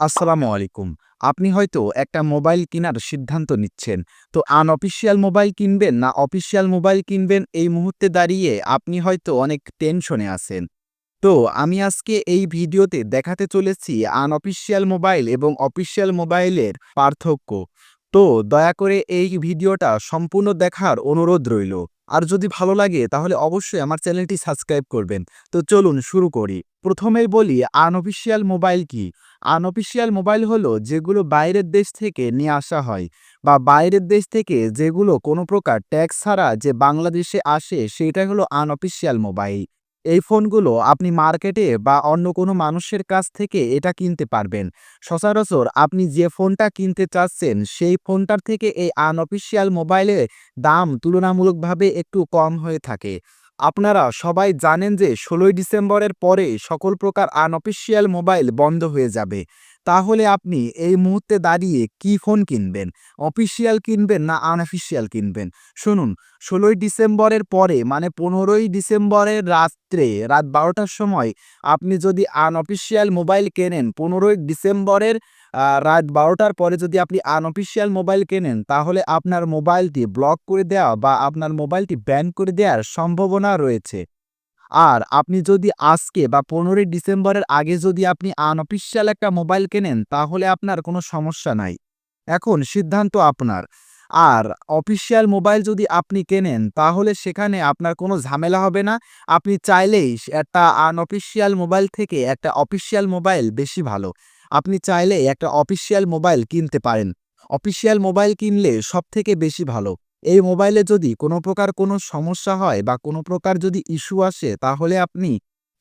আসসালামু আলাইকুম। আপনি হয়তো একটা মোবাইল কেনার সিদ্ধান্ত নিচ্ছেন। তো আনঅফিসিয়াল মোবাইল কিনবেন না অফিসিয়াল মোবাইল কিনবেন এই মুহূর্তে দাঁড়িয়ে আপনি হয়তো অনেক টেনশনে আছেন। তো আমি আজকে এই ভিডিওতে দেখাতে চলেছি আনঅফিসিয়াল মোবাইল এবং অফিসিয়াল মোবাইলের পার্থক্য। তো দয়া করে এই ভিডিওটা সম্পূর্ণ দেখার অনুরোধ রইল। আর যদি ভালো লাগে, তাহলে অবশ্যই আমার চ্যানেলটি সাবস্ক্রাইব করবেন। তো চলুন শুরু করি। প্রথমেই বলি আনঅফিসিয়াল মোবাইল কি? আনঅফিসিয়াল মোবাইল হলো যেগুলো বাইরের দেশ থেকে নিয়ে আসা হয় বা বাইরের দেশ থেকে যেগুলো কোনো প্রকার ট্যাক্স ছাড়া যে বাংলাদেশে আসে সেটাই হলো আনঅফিসিয়াল মোবাইল। এই ফোনগুলো আপনি মার্কেটে বা অন্য কোনো মানুষের কাছ থেকে এটা কিনতে পারবেন। সচরাচর আপনি যে ফোনটা কিনতে চাচ্ছেন, সেই ফোনটার থেকে এই আনঅফিসিয়াল মোবাইলের দাম তুলনামূলকভাবে একটু কম হয়ে থাকে। আপনারা সবাই জানেন যে ১৬ই ডিসেম্বরের পরে সকল প্রকার আনঅফিসিয়াল মোবাইল বন্ধ হয়ে যাবে। তাহলে আপনি এই মুহূর্তে দাঁড়িয়ে কি ফোন কিনবেন? অফিসিয়াল কিনবেন না আনঅফিসিয়াল কিনবেন? শুনুন ১৬ই ডিসেম্বরের পরে মানে ১৫ই ডিসেম্বরের রাত্রে, রাত ১২টার সময়, আপনি যদি আনঅফিসিয়াল মোবাইল কেনেন ১৫ই ডিসেম্বরের রাত ১২টার পরে যদি আপনি আনঅফিসিয়াল মোবাইল কেনেন, তাহলে আপনার মোবাইলটি ব্লক করে দেওয়া বা আপনার মোবাইলটি ব্যান করে দেওয়ার সম্ভাবনা রয়েছে। আর আপনি যদি আজকে বা ১৫ই ডিসেম্বরের আগে যদি আপনি আনঅফিসিয়াল একটা মোবাইল কেনেন, তাহলে আপনার কোনো সমস্যা নাই। এখন সিদ্ধান্ত আপনার। আর অফিসিয়াল মোবাইল যদি আপনি কেনেন, তাহলে সেখানে আপনার কোনো ঝামেলা হবে না। আপনি চাইলেই একটা আনঅফিসিয়াল মোবাইল থেকে একটা অফিসিয়াল মোবাইল বেশি ভালো। আপনি চাইলে একটা অফিসিয়াল মোবাইল কিনতে পারেন। অফিসিয়াল মোবাইল কিনলে সবথেকে বেশি ভালো। এই মোবাইলে যদি কোনো প্রকার কোনো সমস্যা হয় বা কোনো প্রকার যদি ইস্যু আসে, তাহলে আপনি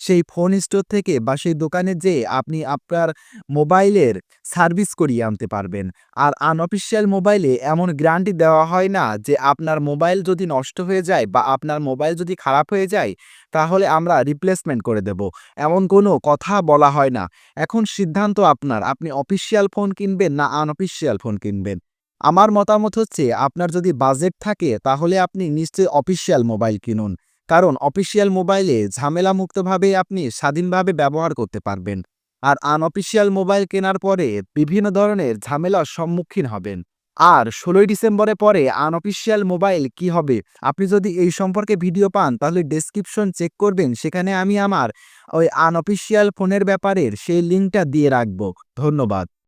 সেই ফোন স্টোর থেকে বা সেই দোকানে যেয়ে আপনি আপনার মোবাইলের সার্ভিস করিয়ে আনতে পারবেন। আর আনঅফিসিয়াল মোবাইলে এমন গ্যারান্টি দেওয়া হয় না যে আপনার মোবাইল যদি নষ্ট হয়ে যায় বা আপনার মোবাইল যদি খারাপ হয়ে যায়, তাহলে আমরা রিপ্লেসমেন্ট করে দেব। এমন কোনো কথা বলা হয় না। এখন সিদ্ধান্ত আপনার। আপনি অফিসিয়াল ফোন কিনবেন না আনঅফিসিয়াল ফোন কিনবেন। আমার মতামত হচ্ছে, আপনার যদি বাজেট থাকে, তাহলে আপনি নিশ্চয়ই অফিসিয়াল মোবাইল কিনুন। কারণ অফিসিয়াল মোবাইলে ঝামেলামুক্তভাবে আপনি স্বাধীনভাবে ব্যবহার করতে পারবেন। আর আনঅফিসিয়াল মোবাইল কেনার পরে বিভিন্ন ধরনের ঝামেলার সম্মুখীন হবেন। আর ১৬ই ডিসেম্বরের পরে আনঅফিসিয়াল মোবাইল কি হবে? আপনি যদি এই সম্পর্কে ভিডিও পান, তাহলে ডেসক্রিপশন চেক করবেন সেখানে আমি আমার ওই আনঅফিসিয়াল ফোনের ব্যাপারের সেই লিঙ্কটা দিয়ে রাখব। ধন্যবাদ।